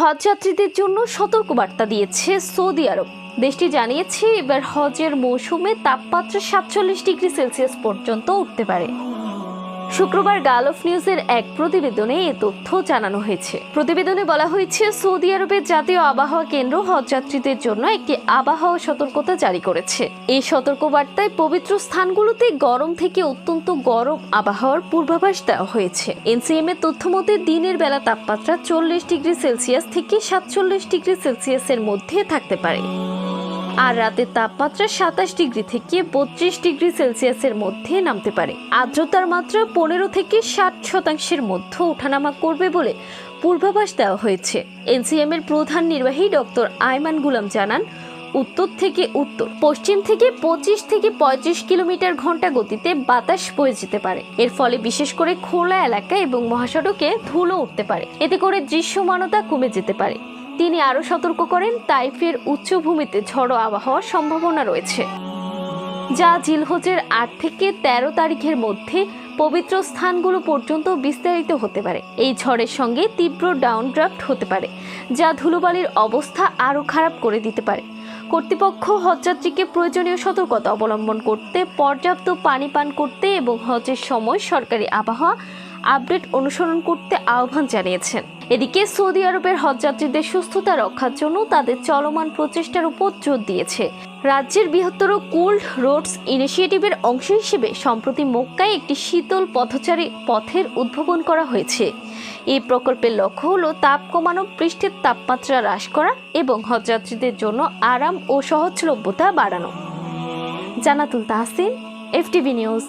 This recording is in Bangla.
হজযাত্রীদের জন্য সতর্কবার্তা দিয়েছে সৌদি আরব। দেশটি জানিয়েছে, এবার হজের মৌসুমে তাপমাত্রা সাতচল্লিশ ডিগ্রি সেলসিয়াস পর্যন্ত উঠতে পারে। শুক্রবার গালফ নিউজের এক প্রতিবেদনে এ তথ্য জানানো হয়েছে। প্রতিবেদনে বলা হয়েছে, সৌদি আরবের জাতীয় আবহাওয়া কেন্দ্র হজযাত্রীদের জন্য একটি আবহাওয়া সতর্কতা জারি করেছে। এই সতর্কবার্তায় পবিত্র স্থানগুলোতে গরম থেকে অত্যন্ত গরম আবহাওয়ার পূর্বাভাস দেওয়া হয়েছে। এনসিএম এর তথ্য মতে, দিনের বেলা তাপমাত্রা চল্লিশ ডিগ্রি সেলসিয়াস থেকে সাতচল্লিশ ডিগ্রি সেলসিয়াসের মধ্যে থাকতে পারে। আর রাতের তাপমাত্রা সাতাশ ডিগ্রি থেকে বত্রিশ ডিগ্রি সেলসিয়াসের মধ্যে নামতে পারে। আর্দ্রতার মাত্রা পনেরো থেকে ষাট শতাংশের মধ্যে ওঠানামা করবে বলে পূর্বাভাস দেওয়া হয়েছে। এনসিএম এর প্রধান নির্বাহী ডক্টর আয়মান গুলাম জানান, উত্তর থেকে উত্তর, পশ্চিম থেকে পঁচিশ থেকে পঁয়ত্রিশ কিলোমিটার ঘণ্টা গতিতে বাতাস বয়ে যেতে পারে। এর ফলে বিশেষ করে খোলা এলাকা এবং মহাসড়কে ধুলো উঠতে পারে। এতে করে দৃশ্যমানতা কমে যেতে পারে। তিনি আরও সতর্ক করেন তাইফের উচ্চভূমিতে ঝড়ো আবহাওয়ার সম্ভাবনা রয়েছে। যা জিলহজের আট থেকে ১৩ তারিখের মধ্যে পবিত্র স্থানগুলো পর্যন্ত বিস্তারিত হতে পারে। এই ঝড়ের সঙ্গে তীব্র ডাউনড্রাফট হতে পারে, যা ধুলোবালির অবস্থা আরও খারাপ করে দিতে পারে। কর্তৃপক্ষ হজযাত্রীকে প্রয়োজনীয় সতর্কতা অবলম্বন করতে, পর্যাপ্ত পানি পান করতে এবং হজের সময় সরকারি আবহাওয়া আপডেট অনুসরণ করতে আহ্বান জানিয়েছেন। এদিকে সৌদি আরবের হজযাত্রীদের সুস্থতা রক্ষার জন্য তাদের চলমান প্রচেষ্টার উপর জোর দিয়েছে। রাজ্যের বৃহত্তর কুল্ড রোডস ইনিশিয়েটিভের অংশ হিসেবে সম্প্রতি মক্কায় একটি শীতল পথচারী পথের উদ্ভাবন করা হয়েছে। এই প্রকল্পের লক্ষ্য হলো তাপ কমানো, পৃষ্ঠের তাপমাত্রা হ্রাস করা এবং হজযাত্রীদের জন্য আরাম ও সহজলভ্যতা বাড়ানো। Jannatul Tahsin, FTV news.